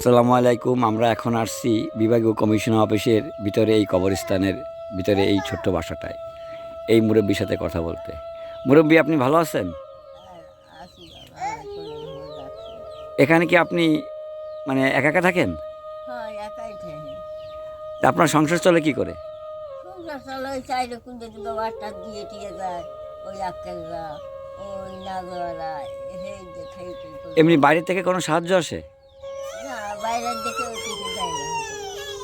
আসসালামু আলাইকুম আমরা এখন আসছি বিভাগীয় কমিশন অফিসের ভিতরে এই কবরস্থানের ভিতরে এই ছোট্ট বাসাটায়। এই মুরব্বীর সাথে কথা বলতে। মুরব্বী আপনি ভালো আছেন? এখানে কি আপনি মানে একা একা থাকেন? হয় আপনার সংসার চলে কি করে? এমনি বাইরে থেকে কোনো সাহায্য আসে?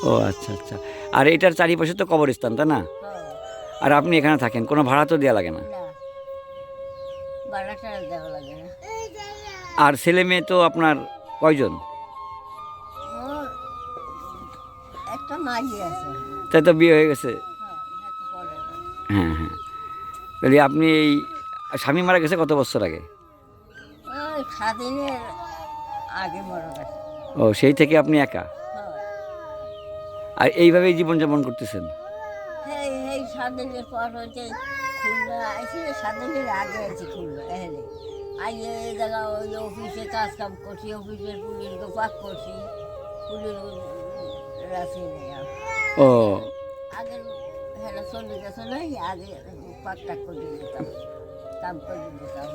ও আচ্ছা আচ্ছা। আর এটার চারিপাশে তো কবরস্থান তাই না? আর আপনি এখানে থাকেন কোনো ভাড়া তো দেওয়া লাগে না। আর ছেলে মেয়ে তো আপনার কয়জন? তাই তো বিয়ে হয়ে গেছে? হ্যাঁ হ্যাঁ হ্যাঁ। তাহলে আপনি এই স্বামী মারা গেছে কত বছর আগে? আগে মরে গেছে। ও সেই থেকে আপনি একা? আর এইভাবেই জীবনযাপন করতেছেন? এই স্বাধীনের পর হচ্ছে খুলনা আগে আছে খুলনা এখানে। আইয়ে এই জায়গা ওই অফিসে কাজ কাম করছি অফিসের পুলিশকে পাক করছি পুলিশ নেই ও। আগের হ্যাঁ চলে গেছে নাই আগে পাক টাক করে দিতাম কাম করে দিতাম।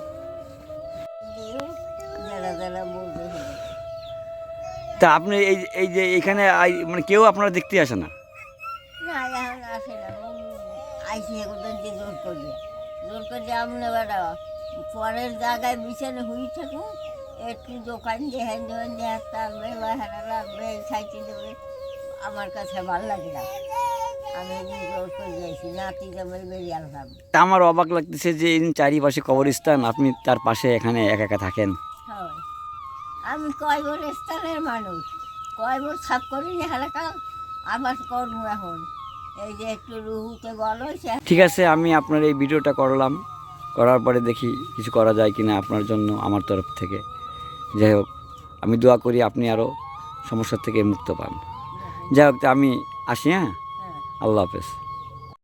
যারা যারা তা আপনি এই এই যে এখানে মানে কেউ আপনারা দেখতে আসে না? যে জোর করে। আমরা বেড়া পরের জায়গায় বিছানে হুই থাকুন একটু দোকান দিয়ে হ্যান দেবেন যে হাত বা হেরা রাখবে খাইতে দেবে আমার কাছে ভালো লাগে না। আমি জোর করে যাইছি নাতি জামাই বেরিয়ে আনলাম আমার অবাক লাগতেছে যে চারিপাশে কবরস্থান আপনি তার পাশে এখানে একা একা থাকেন। হয় আমি কয় বছর স্থানের মানুষ? কয় বছর সাপ করিনি হালাকা? আমার কর্ম এখন। এই যে একটু রুহুতে বলো ঠিক আছে আমি আপনার এই ভিডিওটা করলাম। করার পরে দেখি কিছু করা যায় কিনা আপনার জন্য আমার তরফ থেকে। যাই হোক আমি দোয়া করি আপনি আরও সমস্যার থেকে মুক্ত পান। যাই হোক তা আমি আসি হ্যাঁ? হ্যাঁ। আল্লাহ হাফেজ।